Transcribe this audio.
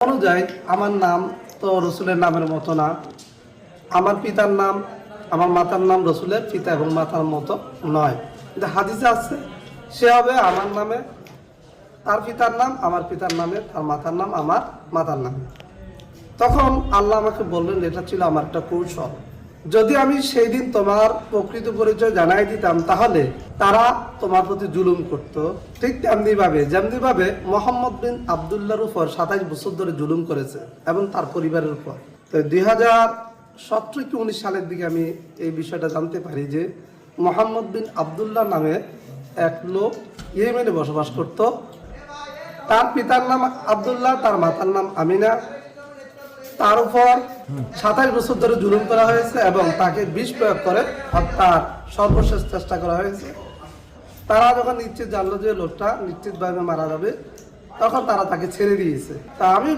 অনুযায়ী আমার নাম তো রসুলের নামের মতো না। আমার পিতার নাম, আমার মাতার নাম রসুলের পিতা এবং মাতার মতো নয়। কিন্তু হাদিসে আছে, সে হবে আমার নামে, তার পিতার নাম, আমার পিতার নামে, তার মাতার নাম, আমার মাতার নামে। তখন আল্লাহ আমাকে বললেন, এটা ছিল আমার একটা কৌশল। যদি আমি সেই দিন তোমার প্রকৃত পরিচয় জানাই দিতাম, তাহলে তারা তোমার প্রতি জুলুম করত। ঠিক তেমনি ভাবে যেমনি ভাবে মোহাম্মদ বিন আবদুল্লাহর উপর সাতাইশ বছর ধরে জুলুম করেছে এবং তার পরিবারের উপর। তো দুই হাজার সতেরো কি উনিশ সালের দিকে আমি এই বিষয়টা জানতে পারি যে, মোহাম্মদ বিন আবদুল্লাহ নামে এক লোক ইয়েমেনে বসবাস করত। তার পিতার নাম আবদুল্লাহ, তার মাতার নাম আমিনা। তার উপর সাতাশ বছর ধরে জুলুম করা হয়েছে এবং তাকে বিষ প্রয়োগ করে হত্যার সর্বশেষ চেষ্টা করা হয়েছে। তারা যখন নিশ্চিত জানলো যে লোকটা নিশ্চিতভাবে মারা যাবে, তখন তারা তাকে ছেড়ে দিয়েছে। তা আমি